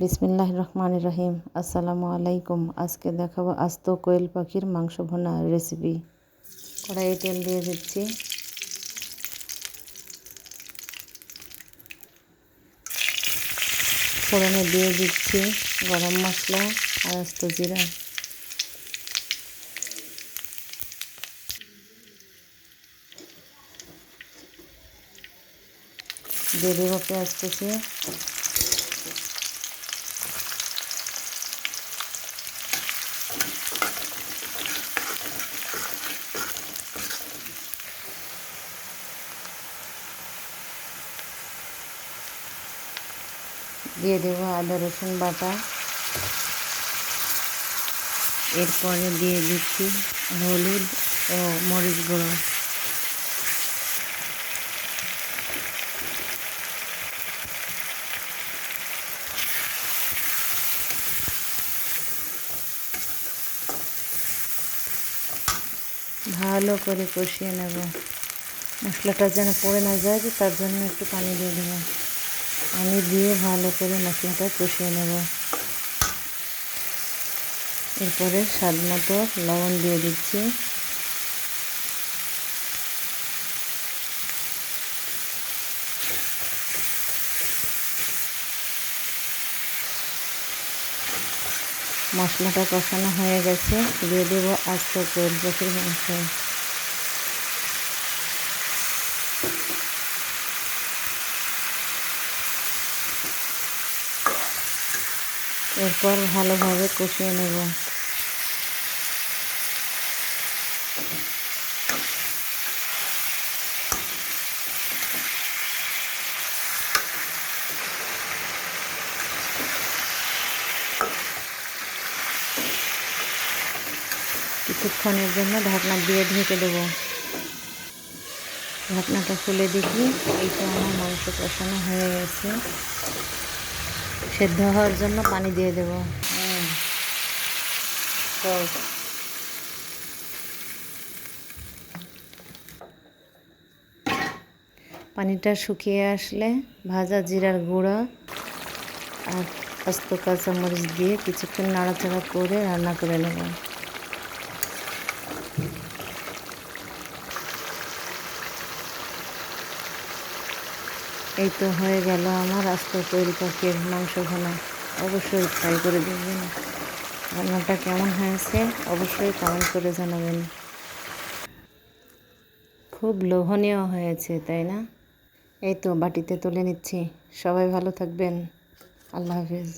বিসমিল্লাহ রহমান রহিম। আসসালামু আলাইকুম আজকে দেখাবো আস্ত কোয়েল পাখির মাংস ভোনা রেসিপি। কড়াইয়ে তেল দিয়ে দিচ্ছি। ফোড়নে দিয়ে দিচ্ছি গরম মশলা আর আস্ত জিরা। দিয়ে দেবো পেঁয়াজ দিয়ে দেবো আদা, রসুন বাটা। এরপরে দিয়ে দিচ্ছি হলুদ ও মরিচ গুঁড়ো। ভালো করে কষিয়ে নেব। মশলাটা যেন পড়ে না যায়, তার জন্য একটু পানি দিয়ে দেবো। পানি দিয়ে ভালো করে মশলাটা কষিয়ে নেব। এরপরে স্বাদ মতো লবণ দিয়ে দিচ্ছি। মশলাটা কষানো হয়ে গেছে। দিয়ে দেবো আস্ত পাখির মাংস এরপর ভালোভাবে কষিয়ে নেব। কিছুক্ষণের জন্য ঢাকনা দিয়ে ঢেকে দেবো। ঢাকনাটা খুলে দেখি, এইটা আমার মাংস কষানো হয়ে গেছে। সেদ্ধ হওয়ার জন্য পানি দিয়ে দেব। পানিটা শুকিয়ে আসলে ভাজা জিরার গুঁড়া আর আস্ত কাঁচামরিচ দিয়ে কিছুক্ষণ নাড়াচাড়া করে রান্না করে নেব। এই তো হয়ে গেল আমার আস্ত তৈরি পাখির মাংস ঘনা অবশ্যই ট্রাই করে দেখবেন। রান্নাটা কেমন হয়েছে অবশ্যই কমেন্ট করে জানাবেন। খুব লোভনীয় হয়েছে, তাই না? এই তো বাটিতে তুলে নিচ্ছি। সবাই ভালো থাকবেন। আল্লাহ হাফিজ।